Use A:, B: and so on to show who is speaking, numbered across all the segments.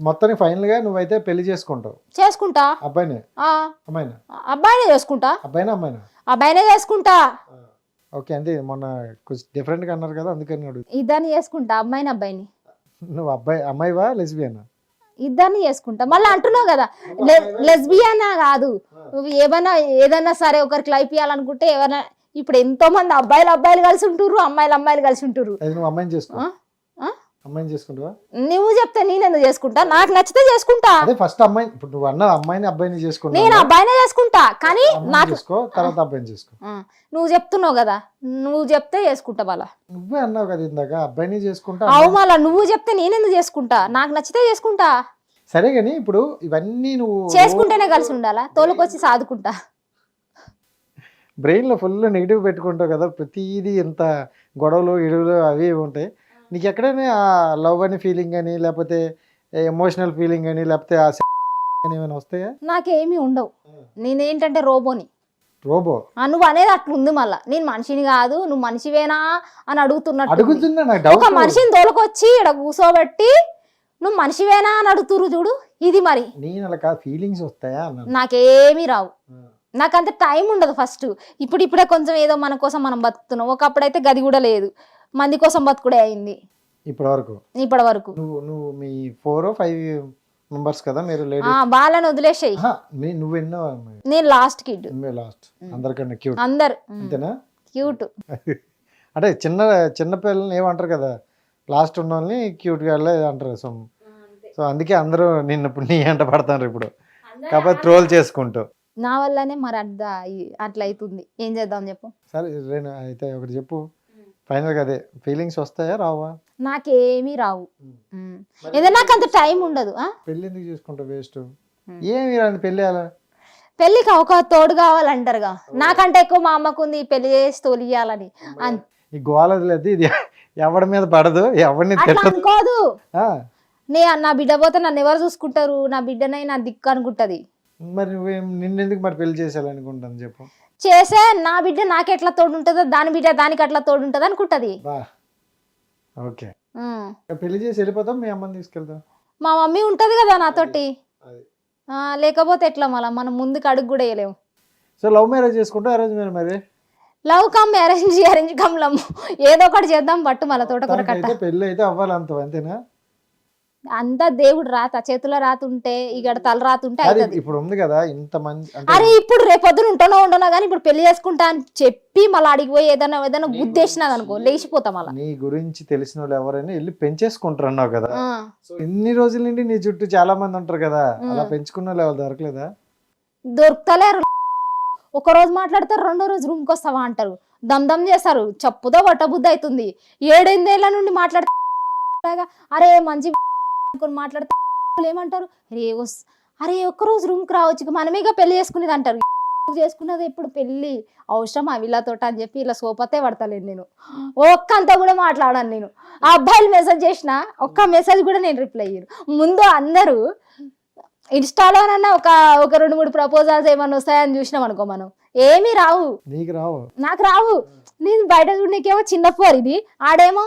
A: మొత్తానికి ఫైనల్గా నువ్వైతే పెళ్ళి చేసుకుంటావు.
B: చేసుకుంటా?
A: అబ్బాయిని?
B: ఆ,
A: అమ్మాయిని?
B: అబ్బాయినే చేసుకుంటా?
A: అబ్బాయినా అమ్మాయినా?
B: అబ్బాయినే చేసుకుంటా.
A: ఓకే అంతే మొన్న కొంచెం డిఫరెంట్గా అన్నారు కదా అందుకని అడుగు
B: ఇద్దరిని చేసుకుంటా అమ్మాయిని అబ్బాయిని.
A: నువ్వు అబ్బాయి అమ్మాయివా లెస్బియన్
B: ఇద్దరిని చేసుకుంటా. మళ్ళీ అంటున్నావు కదా లెస్బియానా కాదు? నువ్వు ఏమైనా ఏదైనా సరే ఒకరికి లైఫ్ ఇవ్వాలనుకుంటే ఏమైనా ఇప్పుడు ఎంతో మంది అబ్బాయిలు అబ్బాయిలు కలిసి ఉంటుర్రు అమ్మాయిలు అమ్మాయిలు కలిసి
A: నువ్వు అమ్మాయిని చేసుకో? అమ్మాయిని చేసుకుంటావా?
B: నువ్వు చెప్తే నేను ఎందుకు చేసుకుంటా? నాకు నచ్చితే చేసుకుంటా.
A: అదే ఫస్ట్ అమ్మాయి ఇప్పుడు నువ్వు అన్న అమ్మాయిని అబ్బాయిని చేసుకుంటా
B: నేను అబ్బాయినే చేసుకుంటా కానీ నాకు
A: చేసుకో తర్వాత అబ్బాయిని చేసుకో.
B: నువ్వు చెప్తున్నావు కదా నువ్వు చెప్తే చేసుకుంటా మళ్ళా
A: నువ్వే అన్నావు కదా ఇందాక అబ్బాయిని చేసుకుంటా
B: అవు మళ్ళా నువ్వు చెప్తే నేనెందుకు చేసుకుంటా? నాకు నచ్చితే చేసుకుంటా.
A: సరే కానీ ఇప్పుడు ఇవన్నీ నువ్వు
B: చేసుకుంటేనే కలిసి ఉండాలా? తోలుకొచ్చి సాదుకుంటా.
A: బ్రెయిన్లో ఫుల్ నెగిటివ్ పెట్టుకుంటావు కదా ప్రతిదీ ఎంత గొడవలు ఇడుగులు అవి ఉంటాయి. నీకు ఎక్కడైనా ఆ లవ్ అని ఫీలింగ్ అని లేకపోతే ఎమోషనల్ ఫీలింగ్ అని లేకపోతే ఆ ఏమైనా వస్తాయా?
B: నాకేమీ ఉండవు. నేనేంటంటే రోబోని.
A: రోబో?
B: ఆ, నువ్వు అనేది అట్లా ఉంది మళ్ళా. నేను మనిషిని కాదు నువ్వు మనిషివేనా అని అడుగుతున్నట్టు.
A: అడుగుతున్నా
B: ఒక మనిషిని తోలుకొచ్చి ఇక్కడ కూర్చోబెట్టి నువ్వు మనిషివేనా అని అడుగుతురు చూడు ఇది మరి.
A: నేను ఫీలింగ్స్ వస్తాయా
B: నాకేమీ రావు. నాకంత టైం ఉండదు ఫస్ట్ ఇప్పుడు ఇప్పుడే కొంచెం ఏదో మన కోసం మనం బతుకుతున్నాం. ఒకప్పుడైతే గది కూడా లేదు. మంది కోసం బతుకుడే అయింది.
A: ఇప్పటి వరకు
B: ఇప్పటి వరకు
A: నువ్వు నువ్వు మీ ఫోర్ ఫైవ్ మెంబర్స్ కదా మీరు
B: బాలను వదిలేసాయి.
A: నువ్వు ఎన్నో
B: నేను లాస్ట్ కిడ్
A: లాస్ట్ అందరికన్నా క్యూట్
B: అందరు.
A: అంతేనా?
B: క్యూట్
A: అంటే చిన్న చిన్న పిల్లల్ని ఏమంటారు కదా? లాస్ట్ ఉన్న వాళ్ళని క్యూట్గా అంటారు సో సో అందుకే అందరూ నిన్ను ఇప్పుడు నీ అంట పడతారు ఇప్పుడు. కాకపోతే ట్రోల్ చేసుకుంటూ.
B: నా వల్లనే మరి అడ్డ ఈ- అట్లా అవుతుంది ఏం చేద్దాం చెప్పు?
A: సరే అయితే ఒకటి చెప్పు. ఫైనల్గా అదే ఫీలింగ్స్ వస్తాయా రావా?
B: నాకేమీ రావు. ఏదైనా నాకు అంత టైం ఉండదు?
A: పెళ్ళి ఎందుకు చేసుకుంటావు వేస్ట్ ఏమి రాని పెళ్ళి అలా
B: పెళ్ళికి ఒక తోడు కావాలంటారుగా. నాకంటే ఎక్కువ మా అమ్మకు ఉంది పెళ్ళి చేసి తోలియాలని.
A: ఈ గోలది లేదు ఇది ఎవడి మీద పడదు ఎవరిని
B: అనుకోదు. నే నా బిడ్డ పోతే నన్ను ఎవరు చూసుకుంటారు? నా బిడ్డనై నా దిక్కు అనుకుంటది.
A: మరి నిన్నెందుకు మరి పెళ్ళి చేసేయాలనుకుంటాను చెప్పు.
B: చేసే నా బిడ్డ నాకు ఎట్లా తోడు ఉంటుందో దాని బిడ్డ దానికి అట్లా తోడు ఉంటుంది అనుకుంటది
A: ఓకే. పెళ్ళి చేసి వెళ్ళిపోతాం మీ అమ్మని తీసుకెళ్తాం
B: మా మమ్మీ ఉంటది కదా నాతోటి. లేకపోతే ఎట్లా మళ్ళా? మనం ముందుకు అడుగు కూడా వేయలేము.
A: సో లవ్ మ్యారేజ్ చేసుకుంటా అరేంజ్ మ్యారేజ్ మరి?
B: Love come arrange arrange come love. ఏదో ఒకటి చేద్దాం పట్టు మళ్ళీ తోటకూర కట్ట.
A: పెళ్ళి అయితే అవ్వాలి అంత అంతేనా?
B: అంతా దేవుడు రాత చేతిలో రాత ఉంటే ఇక్కడ తల రాత ఉంటే
A: అది
B: అవుతుంది
A: ఇప్పుడు ఉంది కదా ఇంత మంది
B: అరే ఇప్పుడు రేపొద్దున ఉంటానో ఉండనో కానీ ఇప్పుడు పెళ్ళి చేసుకుంటా అని చెప్పి మళ్ళీ అడిగి పోయి ఏదైనా ఏదైనా గుద్దేసినది అనుకో లేచిపోతాం మళ్ళా.
A: నీ గురించి తెలిసిన వాళ్ళు ఎవరైనా వెళ్ళి పెంచేసుకుంటారు అన్నావు కదా. ఇన్ని రోజుల నుండి నీ చుట్టూ చాలా మంది ఉంటారు కదా? అలా పెంచుకున్న వాళ్ళు ఎవరు దొరకలేదా?
B: దొరుకుతలేరు ఒక రోజు మాట్లాడతారు రెండో రోజు రూమ్కి వస్తావా అంటారు. దమ్ దమ్ చేస్తారు. చెప్పుతో పట్టబుద్ధి అవుతుంది. ఏడెనిమిదేళ్ళ నుండి మాట్లాడతా అరే మంచి అనుకొని మాట్లాడితే ఏమంటారు? రే అరే ఒక్క రోజు రూమ్కి రావచ్చు ఇక మనమేగా పెళ్ళి చేసుకునేది అంటారు. చేసుకున్నది ఎప్పుడు పెళ్ళి అవసరం వీళ్ళతోట అని చెప్పి ఇలా సోపతే పడతలేను నేను. ఒక్క అంతా కూడా మాట్లాడాను నేను. ఆ అబ్బాయిలు మెసేజ్ చేసిన ఒక్క మెసేజ్ కూడా నేను రిప్లై అయ్యారు ముందు అందరూ ఇన్స్టాలోనన్నా ఒక ఒక రెండు మూడు ప్రపోజల్స్ ఏమైనా వస్తాయని చూసినాం అనుకో మనం. ఏమీ రావు.
A: నీకు రావు.
B: నాకు రావు. నేను బయట చూడకేమో చిన్న ఫోర్ ఇది ఆడేమో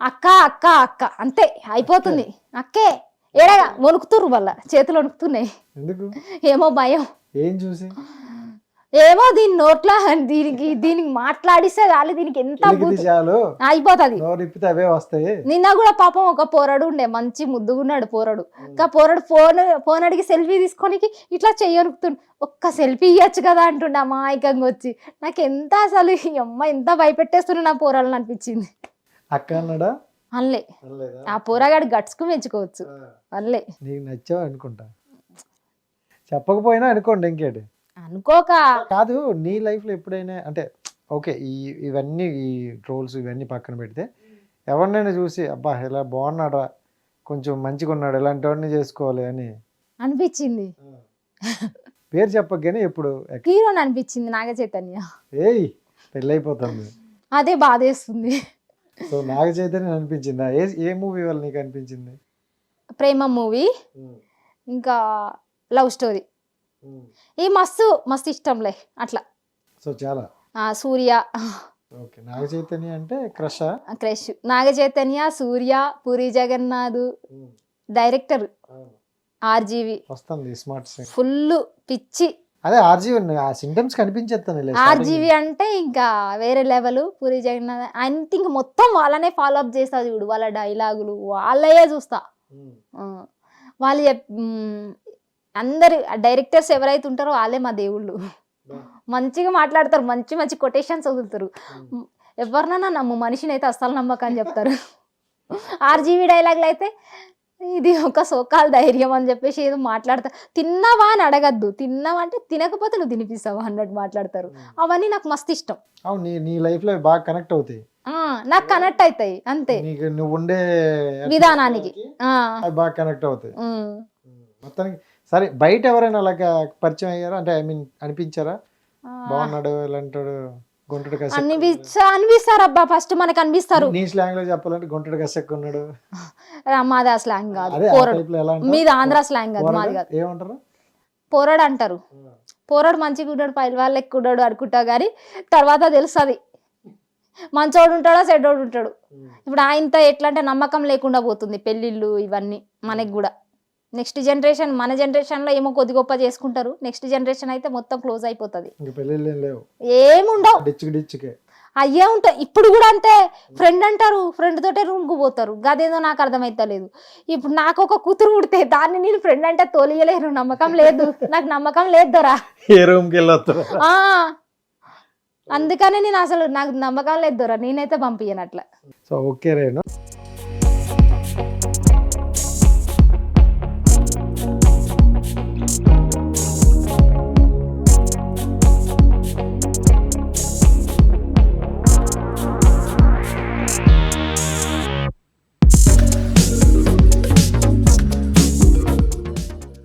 B: అక్క అక్క అక్క. అంతే అయిపోతుంది. అక్కే ఏడగా వణుకుతుర్రు వల్ల చేతులు వణుకుతున్నాయి. ఏమో భయం.
A: ఏం చూసి?
B: ఏమో దీని నోట్ల దీనికి దీనికి మాట్లాడిస్తే చాలు దీనికి ఎంత అయిపోతుంది. నిన్న కూడా పాపం ఒక పోరడు ఉండే మంచి ముద్దుగున్నాడు పోరడు. ఇంకా పోరడు ఫోన్ ఫోన్ అడిగి సెల్ఫీ తీసుకొని ఇట్లా చెయ్యనుకుతుండు ఒక్క సెల్ఫీ ఇవ్వచ్చు కదా అంటుండే అమాయకంగా వచ్చి. నాకు ఎంత అసలు ఈ అమ్మ ఎంత భయపెట్టేస్తున్నా నా పోరాలని అనిపించింది.
A: అక్క అన్నాడా? అనలేదా?
B: ఆ పోరగాడు గట్స్కు మెచ్చుకోవచ్చు.
A: ఆ,
B: అల్లే
A: నీకు నచ్చావు అనుకుంటా. చెప్పకపోయినా అనుకోండి ఇంకేటి.
B: అనుకోక.
A: కాదు నీ లైఫ్లో ఎప్పుడైనా అంటే ఓకే ఈ ఇవన్నీ ఈ ట్రోల్స్ ఇవన్నీ పక్కన పెడితే ఎవరినైనా చూసి అబ్బా ఇలా బాగున్నాడా కొంచెం మంచిగా ఉన్నాడు ఇలాంటి వాడిని చేసుకోవాలి అని.
B: అనిపించింది.
A: పేరు చెప్పగానే ఎప్పుడు?
B: హీరోని అనిపించింది నాగ చైతన్య
A: ఏయ్ పెళ్ళైపోతుంది.
B: అదే బాధేస్తుంది.
A: సో నాగ చైతన్యం అనిపించిందా? ఏ ఏ మూవీ వల్ల నీకు అనిపించింది?
B: ప్రేమ మూవీ. ఇంకా లవ్ స్టోరీ. ఈ మస్తు మస్తు ఇష్టంలే అట్లా.
A: సో చాలా.
B: ఆ, సూర్య.
A: ఓకే నాగ చైతన్య అంటే crush
B: crush. Naga Chaitanya Surya Puri Jagannadh director. RGV.
A: వస్తుంది స్మార్ట్
B: ఫుల్ పిచ్చి.
A: అదే ఆర్జీవి ఆ సింటమ్స్ కనిపించేస్తాను
B: ఆర్జీవి అంటే ఇంకా వేరే లెవెల్ పూరి జగన్నాథ్ అంటే ఇంకా మొత్తం వాళ్ళనే ఫాలో అప్ చేస్తా చూడు వాళ్ళ డైలాగులు వాళ్ళయే చూస్తా. వాళ్ళు అందరు డైరెక్టర్స్ ఎవరైతే ఉంటారో వాళ్ళే మా దేవుళ్ళు. మంచిగా మాట్లాడతారు మంచి మంచి కొటేషన్స్ వదులుతారు. ఎవరినైనా నమ్ము మనిషిని అయితే అస్సలు నమ్మకని చెప్తారు. ఆర్జీవి డైలాగులు అయితే ఇది ఒక సోకాల్ ధైర్యం అని చెప్పేసి ఏదో మాట్లాడతారు తిన్నావా అని అడగద్దు. తిన్నావా అంటే తినకపోతే నువ్వు తినిపిస్తావా అన్నట్టు మాట్లాడతారు. అవన్నీ నాకు మస్తు ఇష్టం.
A: అవును నీ నీ లైఫ్లో బాగా కనెక్ట్ అవుతాయి.
B: నాకు కనెక్ట్ అవుతాయి అంతే.
A: నీకు నువ్వు ఉండే
B: విధానానికి.
A: బాగా కనెక్ట్ అవుతాయి. మొత్తానికి సరే బయట ఎవరైనా అలాగా పరిచయం అయ్యారా? అంటే ఐ మీన్ అనిపించారా? బాగున్నాడు ఇలాంటాడు. గుంటడు
B: అనిపిస్తా అనిపిస్తారు అబ్బా ఫస్ట్ మనకు అనిపిస్తారు.
A: నీ స్లాంగ్లో చెప్పాలంటే గుంటడు కసెక్ ఉన్నాడు
B: మాది ఆ స్లాంగ్ కాదు పోరడు? మీది ఆంధ్ర స్లాంగ్ కాదు? మాది కాదు.
A: ఏమంటారు?
B: పోరాడు అంటారు. పోరాడు మంచిగా ఉంటాడు పైల వాళ్ళు ఎక్కుడాడు అనుకుంటా కానీ తర్వాత తెలుస్తుంది. మంచోడు ఉంటాడా చెడ్డోడు ఉంటాడు. ఇప్పుడు ఆయనతో ఎట్లా అంటే నమ్మకం లేకుండా పోతుంది పెళ్ళిళ్ళు ఇవన్నీ మనకి కూడా. నెక్స్ట్ జనరేషన్ మన జనరేషన్లో ఏమో కొద్ది గొప్ప చేసుకుంటారు. నెక్స్ట్ జనరేషన్ అయితే మొత్తం క్లోజ్ అయిపోతుంది. ఏముండవు. అయ్యే ఉంటాయి ఇప్పుడు కూడా అంతే. ఫ్రెండ్ అంటారు ఫ్రెండ్ తోటే రూమ్కి పోతారు. గదేదో నాకు అర్థమైతలేదు. ఇప్పుడు నాకు ఒక కూతురు పుడితే దాన్ని నేను ఫ్రెండ్ అంటే తోలియలేరు. నమ్మకం లేదు. నాకు నమ్మకం లేదు దొరా.
A: ఏ
B: అందుకనే నేను అసలు నాకు నమ్మకం లేదు దొరా. నేనైతే పంపించను అట్లా
A: సో ఓకే రేణు.